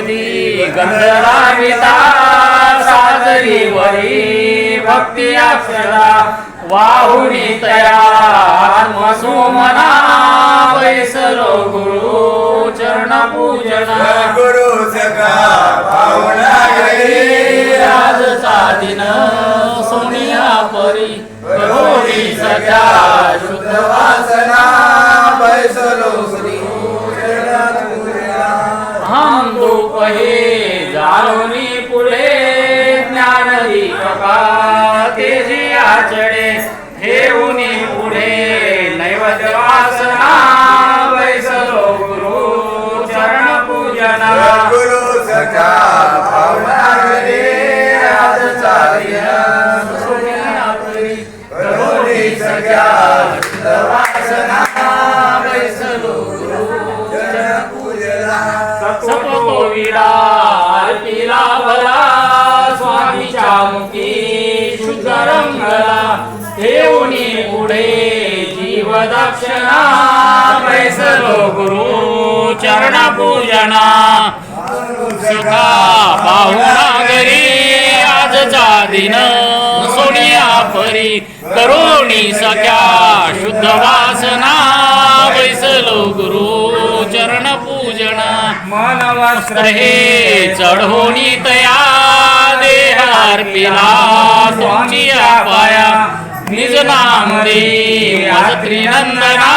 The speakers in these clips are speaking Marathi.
पदी गंधराविता साजरी वरी भक्ती अक्षरा वाहुनी तया मना बैसलो गुरु चरण पूजना। गुरु सखा पाहुणा आजचा दिन सोनिया परी। करोडी सख्या शुद्ध वासना बैसलो हे जाऊनी पुढे ज्ञान दीपका तेजी आचडे ठेवूनी पुढे नैवेद्य वासना. पुढे जीव दक्षिणा गुरु चरण पूजना सुखा पाहुणा घरी आजचा दिन. सोनिया परी करोणी सख्या शुद्ध वासना. बैसलो गुरु चरण पूजना मन वस्त्र हे चढोनी तया देहार पिला स्वामी पाया निज नाम दे आज त्रिनंदना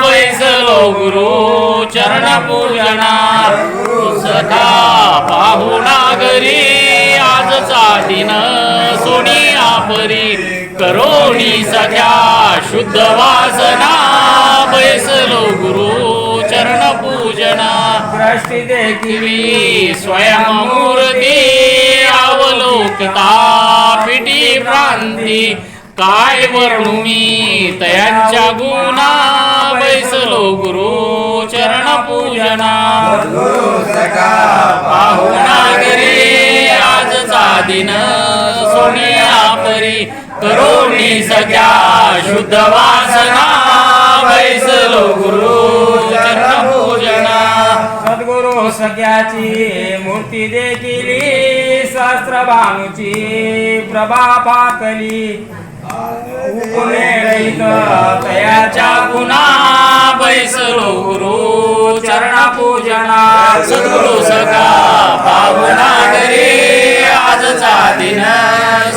बैसलो गुरु चरण पूजना सखा पाहू नागरी आजचा दिन सोनी आपरी. करोणी सख्या शुद्ध वासना. बैसलो गुरु चरण पूजना भ्रष्टी देखिवी स्वयंमूर्ती अवलोकता पिटी भ्रांती काय वर्णू मी? तयांच्या गुणा बैसलो गुरु चरण पूजना गुरु पाहुणा घरी आजचा दिन सोनिया परी करोणी सख्या शुद्ध वासना बैसलो गुरु चरण पूजना सद्गुरु सगळ्याची मूर्ती देखिली शास्त्र भानुची प्रभा पाकली. रहित तयाच्या गुणा बैसलो गुरु पूजना सद्गुरु आजचा दिन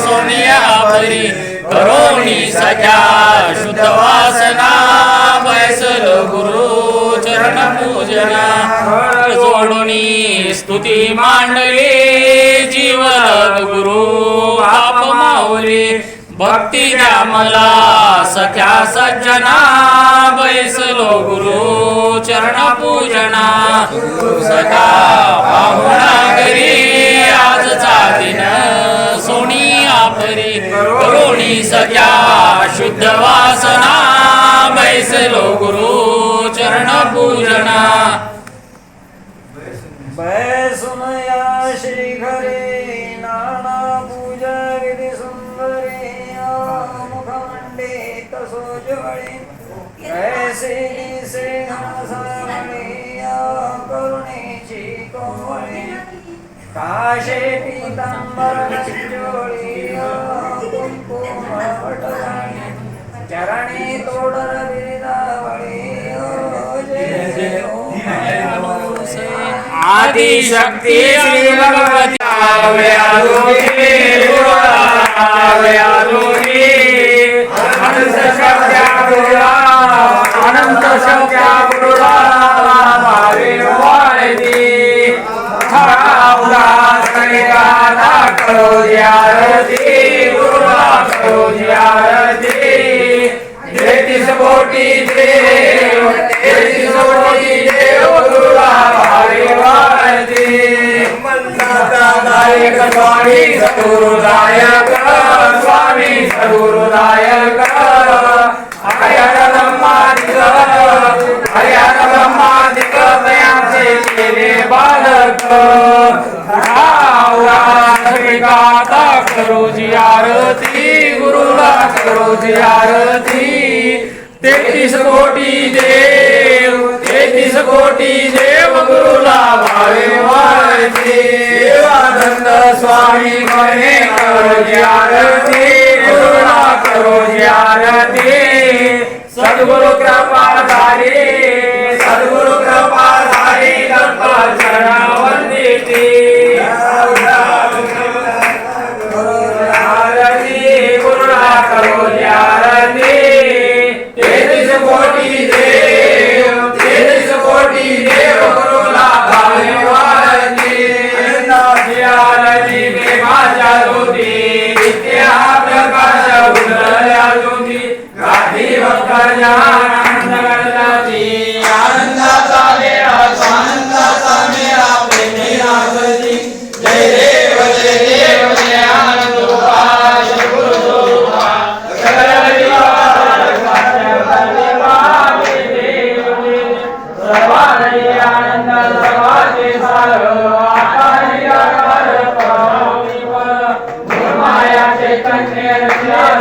सोनिया परी करोणी सख्या शुद्ध वासना बैसलो गुरु चरण पूजना कर स्तुती मांडली जीवन गुरु आप माऊली. भक्ती द्या मला सख्या सज्जना बैसलो गुरु चरण पूजना सखा पाहुणा घरी आजचा दिन सोनी आपरी. करुणी सख्या शुद्ध वासना बैसलो गुरु चरण पूजना बैसुनया श्री घरी सोजवळे ऐसे करुणेची कोवळे काशे पीतांबर चरणी तोडर बिरदावळे जय जय। ओम श्री भगवती। आवे आलोकी आवे आलोकी जियारती गुरुला करो जियारती तेहतीस देव देव गुरुला भावे दायक स्वामी सगुरुदायक स्वामी सगुरुदायक हरिहर ब्रह्मादिक हरिहर ब्रह्मादिक तयांचे केले बालक. हरिका करो जी आरती गुरुला करो जी आरती. तेहतीस कोटी देव तेहतीस कोटी देव गुरुला भावे वाळते देवानंद स्वामी म्हणे करो जी आरती गुरुला करो जी आरती. सद्गुरु कृपा झाले